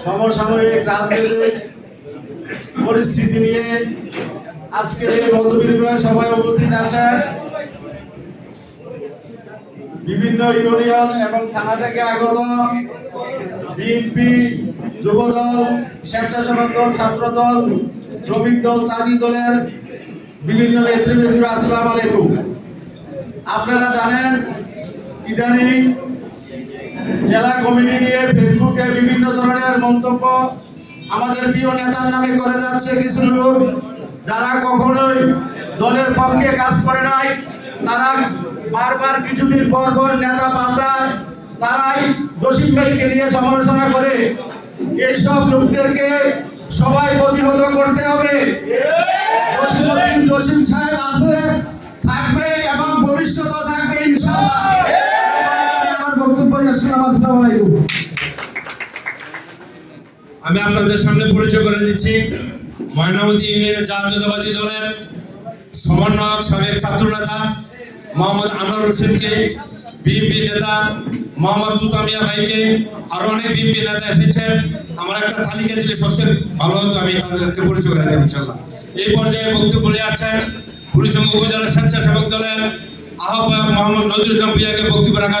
সমসাময়িক রাজনৈতিক পরিস্থিতি নিয়ে আজকের এই মতবিনিময় সভায় উপস্থিত আছেন বিভিন্ন ইউনিয়ন এবং থানা থেকে আগত বিএনপি যুবদল স্বেচ্ছাসেবক দল ছাত্র দল শ্রমিক দল চাঁদি দলের বিভিন্ন নেতৃবৃন্দরা আসসালাম আলাইকুম। আপনারা জানেন, ইদানিং জেলা কমিটি নিয়ে মন্তব্য আমাদের প্রিয় নেতার নামে করে যাচ্ছে কিছু লোক যারা কখনোই দলের পক্ষে কাজ করে নাই। তারা বারবার কিছুদিন পর পর নেতা পাল্টায় তারাই জসিম ভাইকে নিয়ে সমালোচনা করে। এইসব লোকদেরকে সবাই প্রতিহত করতে হবে। থাকবে এবং ভবিষ্যতেও থাকবে ইনশাআল্লাহ। আমার বক্তব্য আসসালামু আলাইকুম। আমি আপনাদের সামনে পরিচয় করে দিচ্ছি। ময়নামতি ইউনিয়নের জাতীয়তাবাদী দলের সমন্বয়ক সাবেক ছাত্র নেতা মোহাম্মদ আনোয়ার হোসেনকে, বিএনপি নেতা মোহাম্মদ তুতামিয়া ভাইকে, আরও অনেক বিএনপি নেতা এসেছেন। আমার একটা তালিকা দিলে সবচেয়ে ভালো হতো, আমি তাদেরকে পরিচয় করে দেব ইনশাল্লাহ এই পর্যায়ে বক্তব্য নিয়ে আসছেন বুড়িসঙ্গ উপজেলা স্বেচ্ছাসেবক দলের আহ্বায়ক মোহাম্মদ নজরুল ইসলাম বক্তব্য রাখার